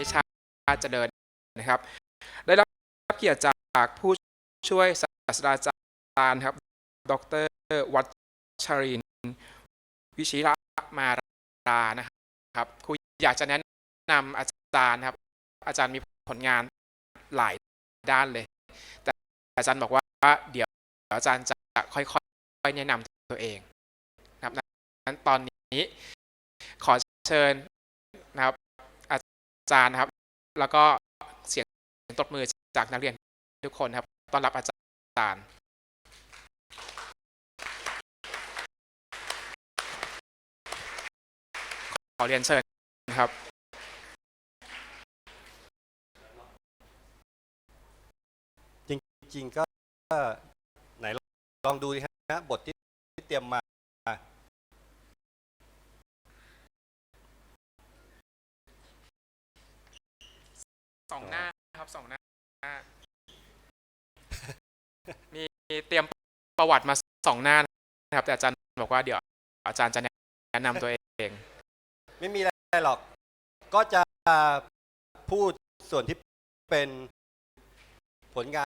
ให้ชาติเจริญนะครับ ได้รับเกียรติจากผู้ช่วยศาสตราจารย์ครับ ดรวัชรินทร์วิชิระมารานะครับครูอยากจะแนะนำอาจารย์ครับ อาจารย์มีผลงานหลายด้านเลย แต่อาจารย์บอกว่าเดี๋ยวอาจารย์จะค่อยๆแนะนำตัวเองนะครับนั้นตอนนี้ขอเชิญนะครับ จารย์นะครับ แล้วก็เสียงตบมือจากนักเรียนทุกคนครับต้อนรับอาจารย์ขอเรียนเชิญนะครับ จริงๆก็ไหนลองดูดิฮะบทที่เตรียมมา สองหน้าครับสองหน้า มีเตรียมประวัติมาสองหน้านะครับ แต่อาจารย์บอกว่าเดี๋ยว อาจารย์จะแนะนำตัวเอง ไม่มีอะไรหรอก ก็จะพูดส่วนที่เป็นผลงา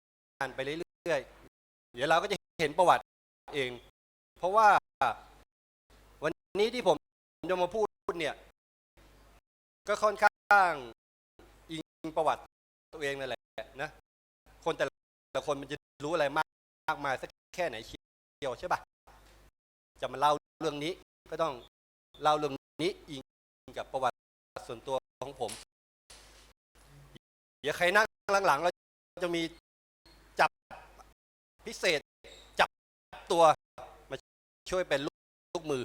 นไปเรื่อยๆ เดี๋ยวเราก็จะเห็นประวัติเอง เพราะว่าวันนี้ที่ผมจะมาพูดเนี่ย ก็ค่อนข้างอิ งประวัติตัวเองนั่นแหละนะ คนแต่ละคนมันจะรู้อะไรมากมากมายสักแค่ไหนเชียวใช่ปะจะมาเล่าเรื่องนี้ก็ต้องเล่าเรื่องนี้อิงกับประวัติส่วนตัวของผมเดี๋ยวใครนั่งหลังๆเราจะมีจับพิเศษจับตัวมาช่วยเป็นลูกมือ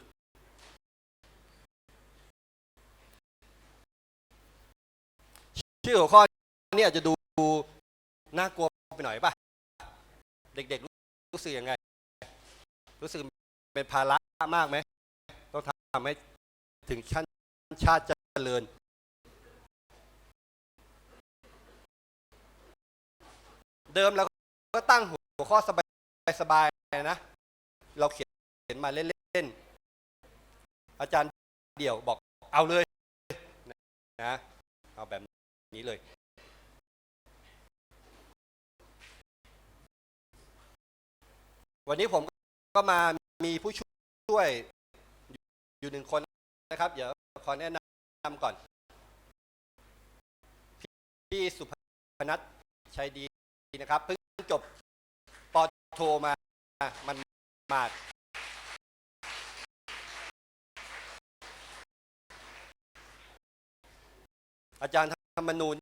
ชื่อหัวข้อนี้อาจจะดูน่ากลัวไปหน่อยป่ะ เด็กๆรู้รู้สึกยังไง รู้สึกเป็นภาระมากไหมต้องทำให้ถึงชั้นชาติเจริญเดิมเราก็ตั้งหัวข้อสบายๆนะ เราเขียนเขียนมาเล่นๆ อาจารย์เดี่ยวบอกเอาเลยนะ เอาแบบ นี้เลย วันนี้ผมก็มามีผู้ช่วยอยู่หนึ่งคนนะครับ เดี๋ยวขอแนะนำก่อน พี่สุพนัทชัยดีนะครับ เพิ่งจบปอโทมา มันมาดอาจารย์ ธรรมนูญ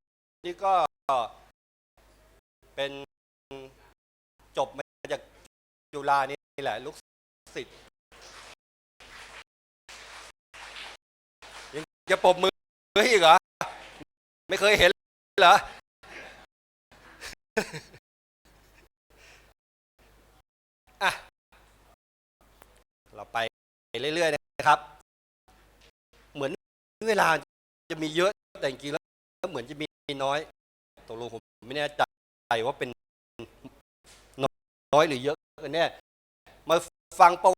นี่ก็เป็นจบมาจากจุฬานี่แหละลูกศิษย์ยังจะปบมืออีกเหรอ ไม่เคยเห็นเหรอ อะ เราไปเรื่อยๆนะครับ เหมือนเวลาจะมีเยอะแต่จริงแล้ว็เหมือนจะมีน้อยตกลงผมไม่แน่ใจว่าเป็นน้อยหรือเยอะกันแน่มาฟังประ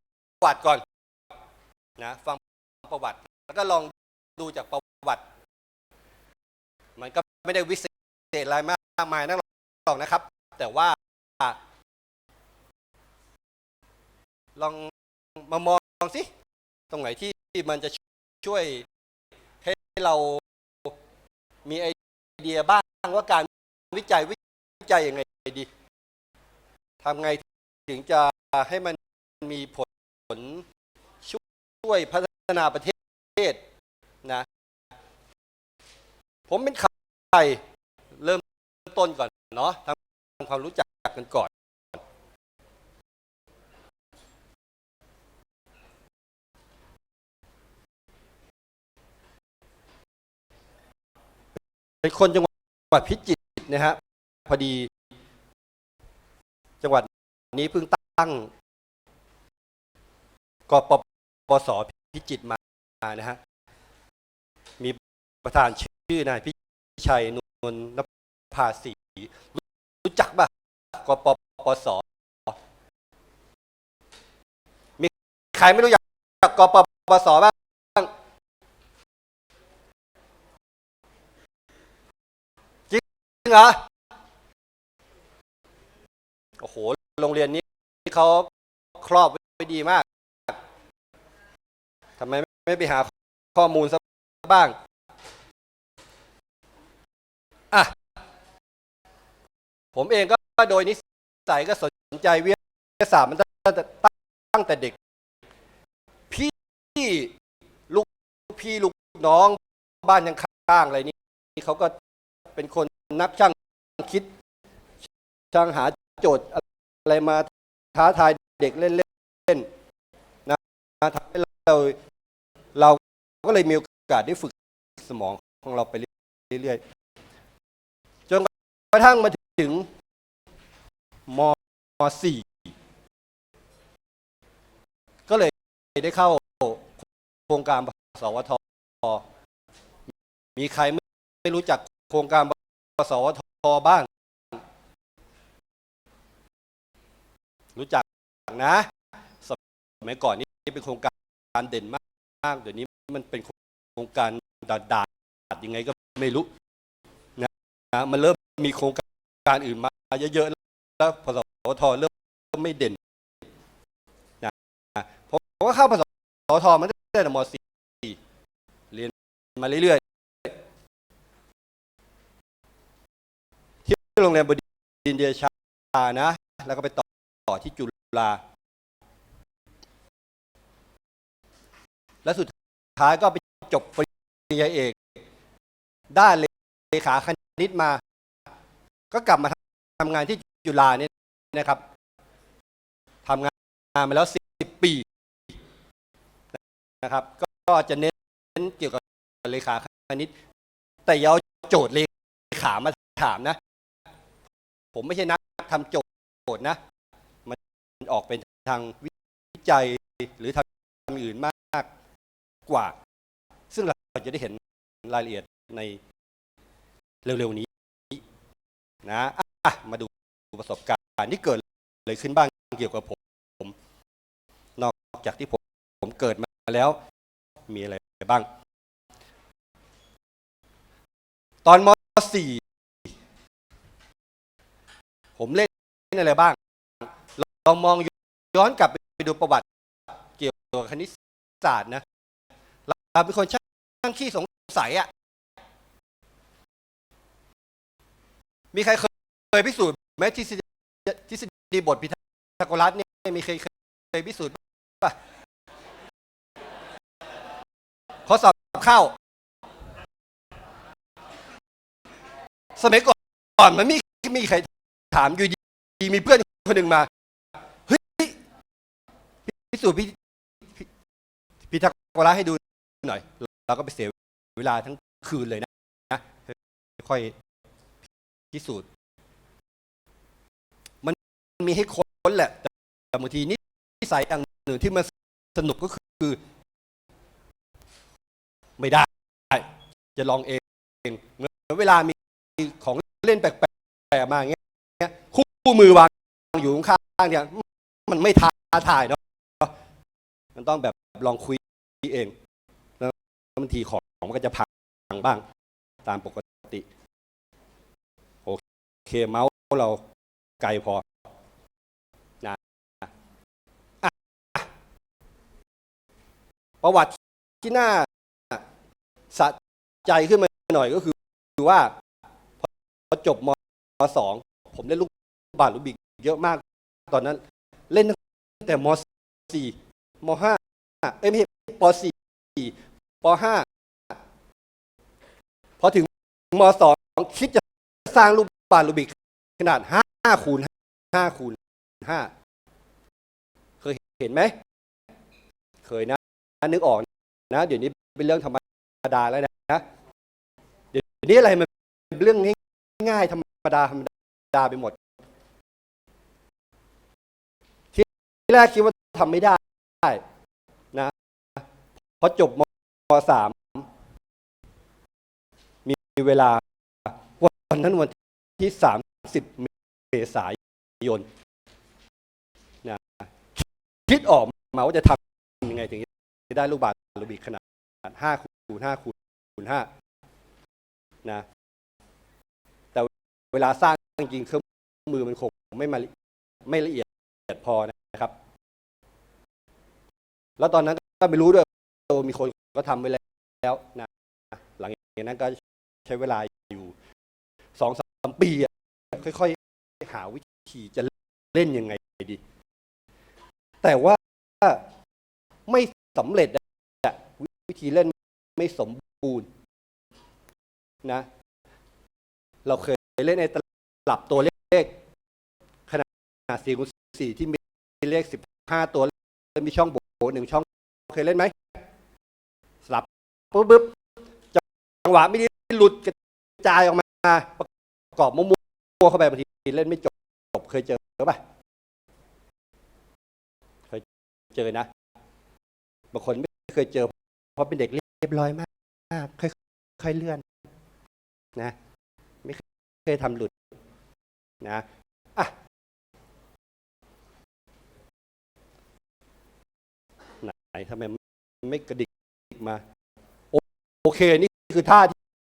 วัติก่อนนะฟังประวัติ แล้วก็ลองดูจากประวัติ มันก็ไม่ได้วิเศษอะไรมากมายนักหรอกนะครับ แต่ว่าลองมามองสิ ตรงไหนที่มันจะช่วยให้เรา มีไอเดียบ้างว่าการวิจัยวิจัยยังไงดีทำไงถึงจะให้มันมีผลช่วยพัฒนาประเทศนะ ผมเป็นใครเริ่มต้นก่อนเนาะทำความรู้จักกันก่อน เป็นคนจังหวัดพิจิตรนะฮะพอดี จังหวัดนี้เพิ่งตั้งกปปสพิจิตรมานะฮะมีประธานชื่อนายพิชัยนวลนภาสีรู้จักป่ะกปปสมีใครไม่รู้จักกปปสบ้าง เหรอ โอ้โห โรงเรียนนี้เขาครอบไว้ดีมาก ทำไมไม่ไปหาข้อมูลสักบ้าง อะ ผมเองก็โดยนิสัยก็สนใจวิทยาศาสตร์มันตั้งแต่เด็ก พี่ลูกพี่ลูกน้องบ้านยังข้างๆอะไรนี่เขาก็เป็นคน นักช่างคิด ช่างหาโจทย์อะไรมาท้าทายเด็กเล่นๆนะทำให้เราเราก็เลยมีโอกาสได้ฝึกสมองของเราไปเรื่อยๆจนกระทั่งมาถึงม .4 ก็เลยได้เข้าโครงการสวท มีใครไม่รู้จักโครงการ สวทบ้าง รู้จักนะ สมัยก่อนนี้เป็นโครงการเด่นมากเดี๋ยวนี้มันเป็นโครงการดาดาดยังไงก็ไม่รู้นะนะมันเริ่มมีโครงการอื่นมาเยอะๆแล้วพสวทเริ่มไม่เด่นนะผมก็เข้าพสวทมาตั้งแต่ม .4 เรียนมาเรื่อยๆ ที่ โรงเรียนบดินทร์เดชานะ แล้วก็ไปต่อต่อที่จุฬาและสุดท้ายก็ไปจบปริญญาเอก ด้านเลขาคณิตมา ก็กลับมาทำงานที่จุฬาเนี่ยนะครับทำงานมาแล้วสิบปีนะครับ ก็จะเน้นเกี่ยวกับเลขาคณิต แต่อยาเอาโจทย์เลขามาถามนะ ผมไม่ใช่นักทำโจทย์นะ มันออกเป็นทางวิจัยหรือทางอื่นมากกว่า ซึ่งเราจะได้เห็นรายละเอียดในเร็วๆนี้นะะมาดูประสบการณ์ที่เกิดเลยขึ้นบ้างเกี่ยวกับผมผมนอกจากที่ผมผมเกิดมาแล้ว มีอะไรบ้าง ตอนม .4 ผมเล่นอะไรบ้าง ลองมองย้อนกลับไปดูประวัติเกี่ยวกับคณิตศาสตร์นะ เราเป็นคนช่างขี้สงสัยอะมีใครเคยพิสูจน์ไหมทฤษฎีทฤษฎีบทพีทาโกรัสเนี่ยมีใครเคยพิสูจน์ป่ะข้อสอบเข้า สมัยก่อนมันมีมีใคร ถามอยู่ดีมีเพื่อนคนหนึ่งมา เฮ้ยพิสูจน์พิพิพิทาโกรัสให้ดูหน่อย เราก็ไปเสียเวลาทั้งคืนเลยนะนะค่อยพิสูจน์ มันมีให้ค้นแหละ แต่บางทีนิสัยอย่างหนึ่งที่มันสนุกก็คือ ไม่ได้ จะลองเองเมือเวลามีของเล่นแปลกๆมาอย่างเงี้ย คู่มือวางอยู่ข้างๆเนี่ยมันไม่ท้าทายเนาะมันต้องแบบลองคุยเองแล้วบางทีของมันก็จะพังบ้าง ตามปกติโอเคเมาส์เราไกลพอนะอะประวัติที่น่าสะใจขึ้นมาหน่อยก็คือว่า พอจบมสองผมเล่นลูก บาสลูบิกเยอะมาก ตอนนั้น เล่นตั้งแต่มสี่มห้าเอ้ยไม่ใช่ปสี่ปห้าพอถึงมสองคิดจะสร้างลูกบาสลูบิกขนาดห้าคูณห้าคูณห้าเคยเห็นไหม เคยนะนึกออกนะ เดี๋ยวนี้เป็นเรื่องธรรมดาแล้วนะเดี๋ยวนี้อะไรมันเป็นเรื่องง่ายๆธรรมดาธรรมดาไปหมด ที่แรกคิดว่าทำไม่ได้นะพอจบมสามมีเวลาวันนั้นวันที่สามสิบเมษายนนะคิดออกมาว่าจะทำยังไงถึงจะได้ลูกบาศก์ลูบิกขนาดห้าคูณห้าคูณห้านะแต่เวลาสร้างจริงเครื่องมือมันคงไม่มาไม่ละเอียดพอนะ ครับ แล้วตอนนั้นก็ไม่รู้ด้วยว่ามีคนก็ทำไปแล้วนะหลังจากนั้นก็ใช้เวลาอยู่สองสามปีค่อยๆหาวิธีจะเล่นยังไงดี แต่ว่าไม่สำเร็จวิธีเล่นไม่สมบูรณ์นะ เราเคยเล่นในตลับตัวเลขขนาด4คูณ4ที่มี เลข15ตัวแล้วมีช่องโหว่หนึ่งช่องเคยเล่นไหมสลับปุ๊บปุ๊บจังหวะไม่ได้หลุดกระจายออกมาประกอบมั่วๆเข้าไปบางทีเล่นไม่จบจบเคยเจอป่ะเคยเจอนะบางคนไม่เคยเจอ เพราะเป็นเด็กเรียบร้อยมากค่อยค่อยเลื่อนนะ ไม่เคยทำหลุดนะไหน ทำไมไม่กระดิกมาโอโอเค นี่คือท่า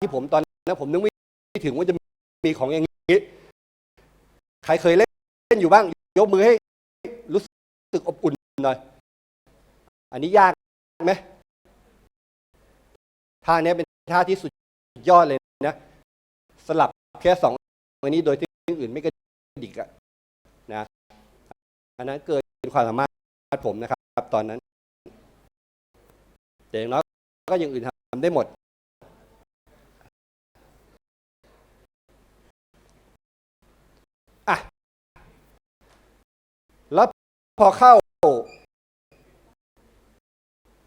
ที่ผมตอนนั้นผมนึกไม่ถึงว่าจะมีของอย่างนี้ ใครเคยเล่นเล่นอยู่บ้าง ยกมือให้ รู้สึกอบอุ่นหน่อย อันนี้ยากไหมท่านี้เป็นท่าที่สุดยอดเลยนะ สลับแค่สองอันนี้โดยที่อื่นไม่กระดิกอะนะ อันนั้นเกินความสามารถผมนะครับ ตอนนั้น แต่อย่างน้อยก็ย่างอื่นทำได้หมด อะ แล้วพอเข้า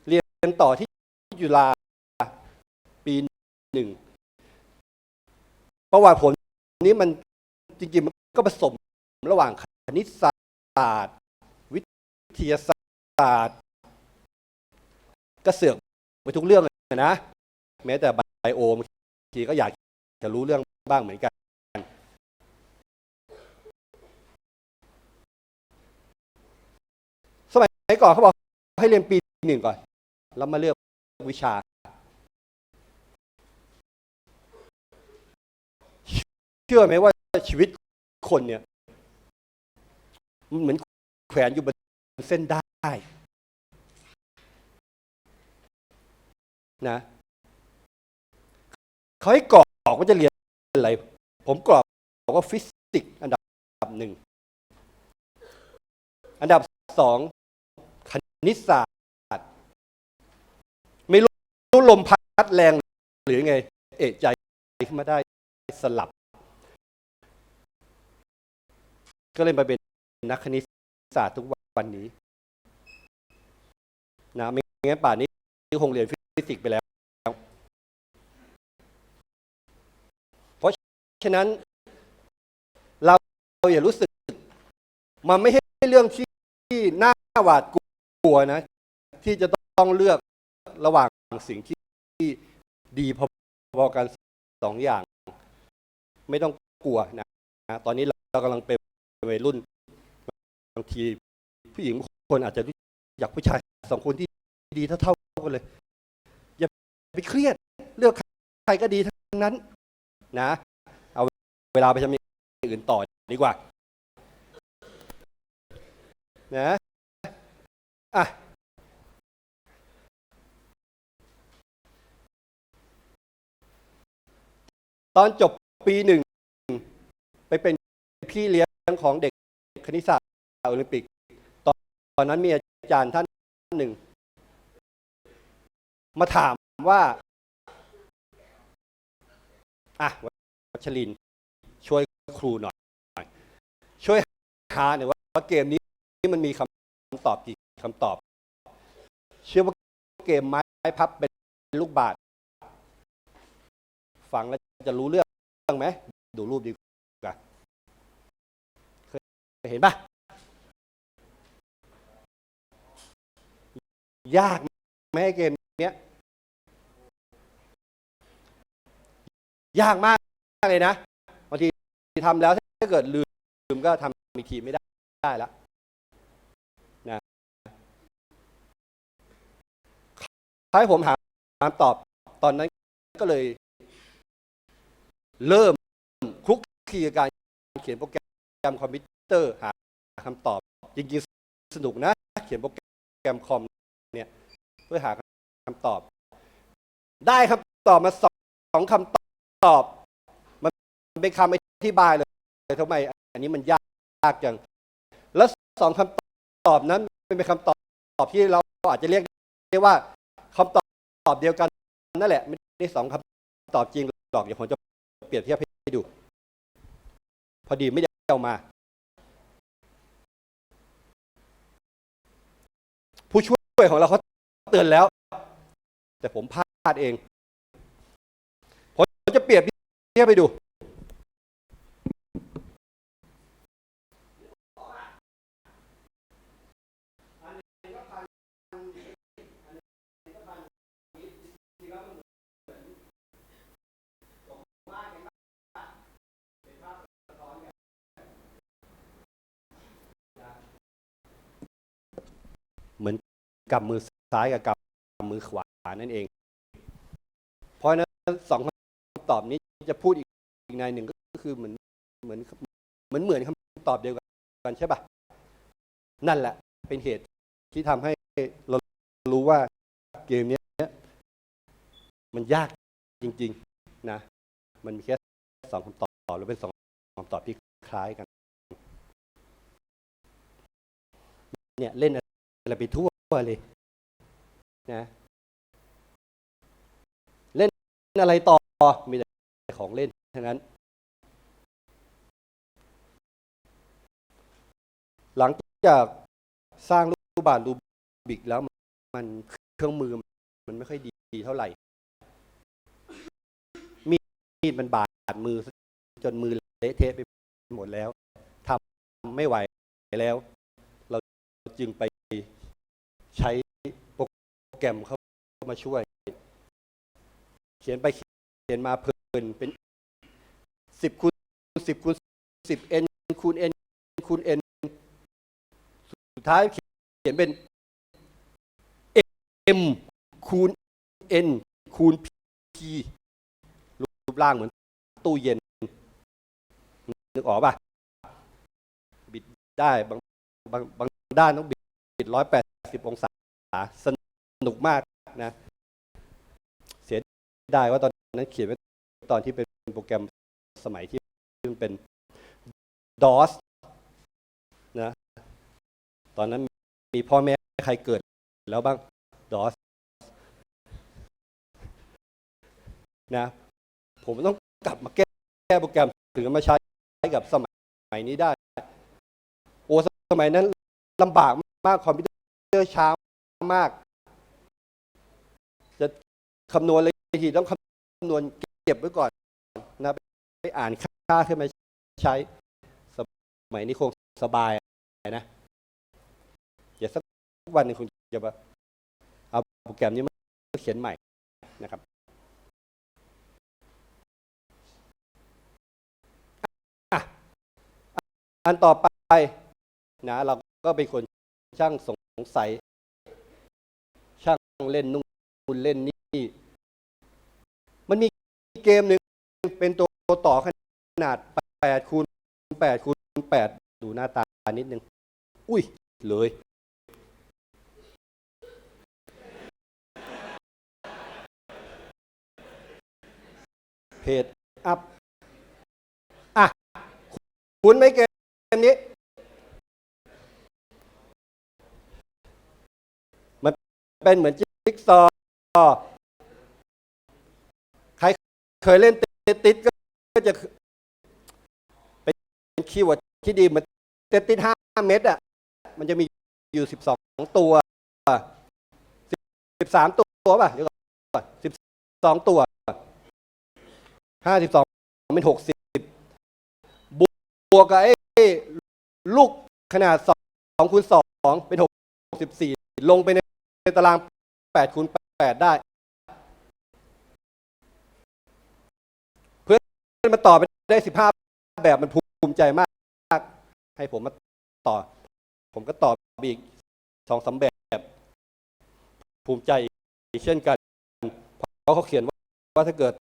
เรียนต่อที่จุฬาปีหนึ่ง ประวัติผลนี้มันจริงๆ มันก็ผสมระหว่างคณิตศาสตร์ วิทยาศาสตร์ ก็เสือกไปทุกเรื่องเลยนะ แม้แต่ไบโอบางทีก็อยากจะรู้เรื่องบ้างเหมือนกัน สมัยก่อนเขาบอกให้เรียนปีหนึ่งก่อน แล้วมาเลือกวิชา เชื่อไหมว่าชีวิตคนเนี่ย มันเหมือนแขวนอยู่บนเส้นได้ นะเขาให้กรอกว่าจะเรียนอะไร ผมกรอกบอกว่าฟิสิกส์อันดับหนึ่ง อันดับสองคณิตศาสตร์ ไม่รู้ลมพัดแรง หรือไง เอะใจขึ้นมาได้สลับ ก็เลยมาเป็นนักคณิตศาสตร์ทุกวันนี้นะไม่งั้นป่านนี้คงเรียนฟิ สิกส์ไปแล้ว เพราะฉะนั้น เราอย่ารู้สึก มันไม่ใช่เรื่องที่น่าหวาดกลัวนะ ที่จะต้องเลือกระหว่างสิ่งที่ดีพอๆกันสองอย่าง ไม่ต้องกลัวนะตอนนี้เรากำลังเป็นวัยรุ่นบางทีผู้หญิงบางคนอาจจะรู้อยากผู้ชายสองคนที่ดีเท่าๆกันเลย ไปเครียด เลือกใครก็ดีทั้งนั้นนะ เอาเวลาไปทำอย่างอื่นต่อดีกว่านะอะตอนจบปีหนึ่ง ไปเป็นพี่เลี้ยงของเด็กคณิตศาสตร์โอลิมปิก ตอนตอนนั้นมีอาจารย์ท่านหนึ่ง มาถาม ว่าอะวัชรินช่วยครูหน่อย ช่วยหาหน่อยว่าเกมนี้มันมีคำตอบกี่คำตอบ เชื่อว่าเกมไม้พับเป็นลูกบาศก์ฟังแล้วจะรู้เรื่องไหม ดูรูปดีกว่าเคยเห็นปะยากไหมเกมเนี้ย ยากมากเลยนะบางทีทำแล้วถ้าเกิดลืมก็ทำอีกทีไม่ได้ได้แล้วนะให้ผมหาคำตอบตอนนั้นก็เลย เริ่มคลุกคีการเขียนโปรแกรมคอมพิวเตอร์หาคำตอบ จริงๆสนุกนะ เขียนโปรแกรมคอมเนี่ยเพื่อหาคำตอบ ได้คำตอบมาสองสองคำ ตอบ มันเป็นคำอธิบายเลยทำไม อันนี้มันยากยากจัง แล้วสองคำตอบนั้นเป็นคำตอบที่เราอาจจะเรียกได้ว่าคำตอบตอบเดียวกันนั่นแหละ ไม่ได้สองคำตอบจริงหรอกเดี๋ยวผมจะเปรียบเทียบให้ดู พอดีไม่ได้เอามา ผู้ช่วยของเราเขาเตือนแล้ว แต่ผมพลาดเอง ผมจะเปรียบ เทียไปดู เหมือนกับมือซ้ายกับกับมือขวานั่นเอง เพราะนั้นสองค ตอบนี้จะพูดอีกอีกในหนึ่งก็คือเหมือนเหมือนเหมือนเหมือนคำตอบเดียวกันใช่ปะนั่นแหละเป็นเหตุที่ทำให้เรารู้ว่าเกมนี้มันยากจริง ๆนะ มันมีแค่สองคำตอบแล้วเป็นสองคำตอบที่คล้ายกันเนี่ยเล่นอะไรไปทั่วเลยนะ เล่นอะไรต่อ มีแต่ของเล่นทั้งนั้น หลังจากสร้างรูปบาทรูบิกแล้วมันเครื่องมือมันไม่ค่อยดีเท่าไหร่ มีดมันบาดมือ จนมือเละเทะไปหมดแล้วทำไม่ไหวแล้ว เราจึงไปใช้โปรแกรมเข้ามาช่วย เขียนไปเขียนมาเพลินเป็นสิบคูณสิบคูณสิบเอ็นคูณเอ็นคูณเอ็นสุดท้ายเขียนเป็นเอ็มคูณเอ็นคูณพีรูปร่างเหมือนตู้เย็นนึกออกป่ะ บิดได้บางบางบางด้านต้องบิดร้อยแปดสิบองศา สนุกมากนะ เสียดายว่าตอน นั้นเขียนไว้ตอนที่เป็นโปรแกรมสมัยที่มันเป็น DOS นะ ตอนนั้นมีพ่อแม่ใครเกิดแล้วบ้าง DOS นะ ผมต้องกลับมาแก้แก้โปรแกรมถึงจะมาใช้กับสมัยนี้ได้ โอ้สมัยนั้นลำบากมากคอมพิวเตอร์ช้ามาก จะคำนวณอะไรทีต้องคำนวณเก็บไว้ก่อนนะไปอ่านค่าขึ้นมาใช้ สมัยนี้คงสบายนะเดี๋ยวสักวันหนึงคงจะเอาโปรแกรมนี้มาเขียนใหม่นะครับอันต่อไปนะเราก็เป็นคนช่างสงสัย ช่างเล่นนู่นเล่นนี่ มันมีเกมหนึ่งเป็นตัวต่อขนาด8คูณ8คูณ8ดูหน้าตานิดนึง อุ้ย เลย เพจอัพ อะ คุณไหม่เกมนี้ มันเป็นเหมือนจิ๊กซอ เคยเล่นเตติดๆก็จะเป็นคีย์เวิร์ดที่ดีเหมือนเตติดห้าเม็ดอะมันจะมีอยู่สิบสองตัวสิบสามตัวป่ะเดี๋ยวก่อนสิบสองตัวห้าสิบสองเป็นหกสิบบวกกับไอ้ลูกขนาดสองคูณสองเป็นหกสิบสี่ลงไปในตารางแปดคูณแปดได้ พื่อนมาต่อไปได้สิบห้าแบบมันภูมิใจมาก ให้ผมมาต่อ ผมก็ต่อไปอีกสองสามแบบ ภูมิใจเช่นกันเพราะเขาเขียนว่าถ้าเกิด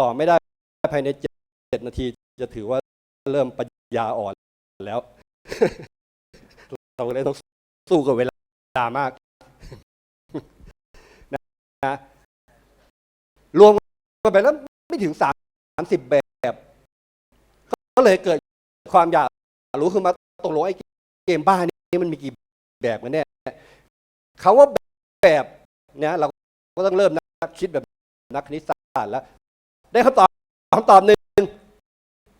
ต่อไม่ได้ภายในเจ็ดนาทีจะถือว่าเริ่มปัญญาอ่อนแล้ว เราเลยต้องสู้กับเวลามากนะนะรวมกันไปแล้ว ไม่ถึงสามสิบแบบ ก็เลยเกิดความอยากรู้คือมาตกลงไอ้เกมบ้านี้มันมีกี่แบบกันแน่คาว่าแบบเนี่ยเราก็ต้องเริ่มนักคิดแบบนักคณิตศาสตร์แล้ว ได้คำตอบคำตอบหนึ่ง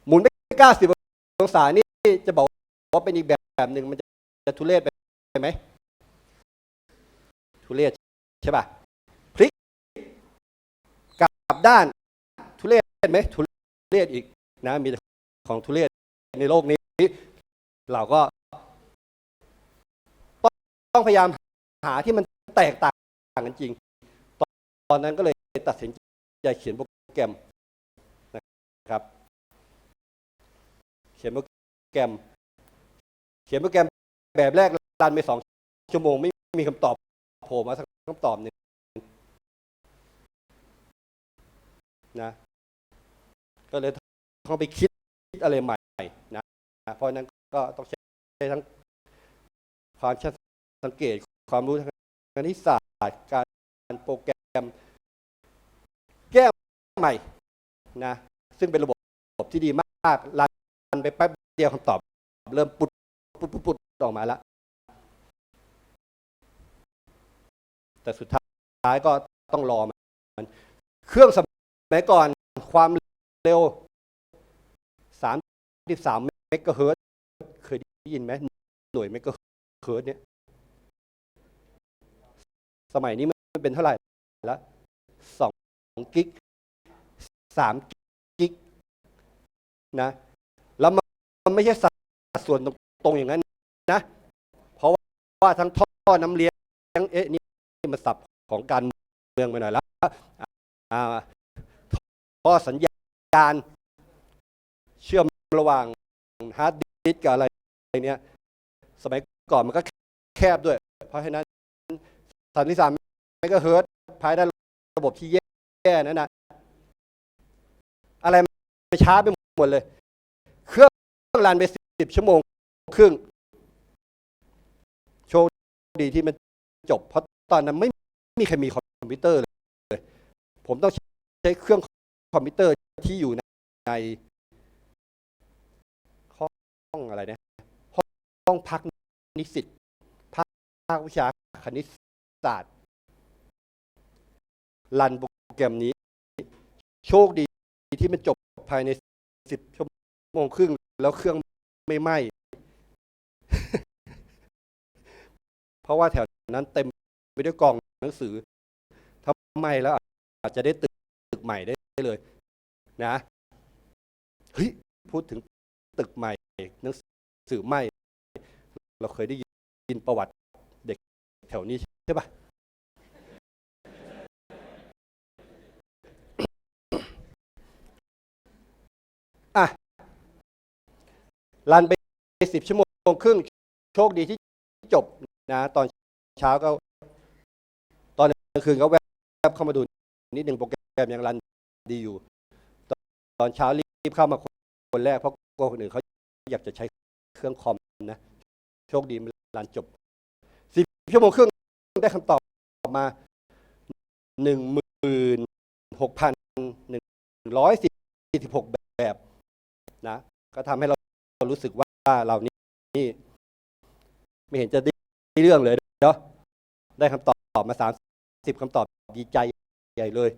หมุนไปเก้าสิบองศานี่จะบอกว่าเป็นอีกแบบหนึ่งมันจะจะทุเรศไปไหมทุเรศใช่ป่ะพลิกกลับด้าน ศไหมทุเรศอีกนะมีแต่ของทุเรศในโลกนี้ เราก็ ต้องพยายามหาที่มันแตกต่างกันจริงตอนตอนนั้นก็เลยตัดสินใจเขียนโปรแกรมนะครับ เขียนโปรแกรม เขียนโปรแกรมแบบแรกรันไปสองชั่วโมงไม่มีคำตอบโผล่มาสักคำตอบหนึ่งนะ ก็เลยต้องไปคิดอะไรใหม่นะนะเพราะนั้นก็ต้องใช้ทั้งความช่างสังเกตความรู้ทางคณิตศาสตร์การโปรแกรม แก้ใหม่นะซึ่งเป็นระบบที่ดีมากรันไปแป๊บเดียวคำตอบ เริ่มปุดปุดปุดปุดออกมาแล้วแต่สุดท้ายก็ต้องรอมัน เครื่องสมัยก่อนความ เร็ว 33 เมกะเฮิร์ตเคยได้ยินไหมหน่วยเมกะเฮิร์ตเนี่ย สมัยนี้มันเป็นเท่าไหร่แล้วสองกิกสามกิกนะ แล้วมันไม่ใช่สัดส่วนตรงๆอย่างนั้นนะ เพราะว่าทั้งท่อน้ำเลี้ยงเอ๊ะนี่มันสับของการเมืองไปหน่อยแล้วท่อสัญญา ณเชื่อมระหว่างฮาร์ดดิสก์กับอะไรเนี้ยสมัยก่อนมันก็แคบด้วย เพราะฉะนั้นสันนิษฐานเมกะเฮิร์ตภายใต้ระบบที่แย่นั้นนะอะไรมันช้าไปหมดเลย เครื่องรันไปสิบชั่วโมงครึ่งโชคดีที่มันจบ เพราะตอนนั้นไม่มีใครมีคอมพิวเตอร์เลย ผมต้องใช้เครื่องคอมพิวเตอร์ ที่อยู่ในห้องอะไรนะห้องห้องพักนิสิตภาควิชาคณิตศาสตร์รันโปรแกรมนี้ โชคดีที่มันจบภายในสิบชั่วโมงครึ่ง แล้วเครื่องไม่ไหม้เพราะว่าแถวนั้นเต็มไปด้วยกล่องหนังสือถ้าไหม้แล้วอาจจะได้ตึกตึกใหม่ได้เลย นะเฮ้ยพูดถึงตึกใหม่หนังสือไหม้เราเคยได้ยินประวัติเด็กแถวนี้ใช่ปะอะรันไปสิบชั่วโมงครึ่ง โชคดีที่จบนะ ตอนเช้าก็ ตอนกลางคืนก็แวบเข้ามาดูนิดหนึ่งโปรแกรมยังรันดีอยู่ อนตอนเช้ารีบเข้ามาคนแรกเพราะกลัวคนอื่นเขาอยากจะใช้เครื่องคอมนะ โชคดีมันรันจบสิบชั่วโมงครึ่งได้คำตอบมาหนึ่งหมื่นหกพันหนึ่งร้อยสี่สิบหกแบบนะ ก็ทำให้เรารู้สึกว่าเรานี่นี่ไม่เห็นจะได้เรื่องเลยเนาะได้คำตอบมาสามสิบคำตอบดีใจใหญ่เลย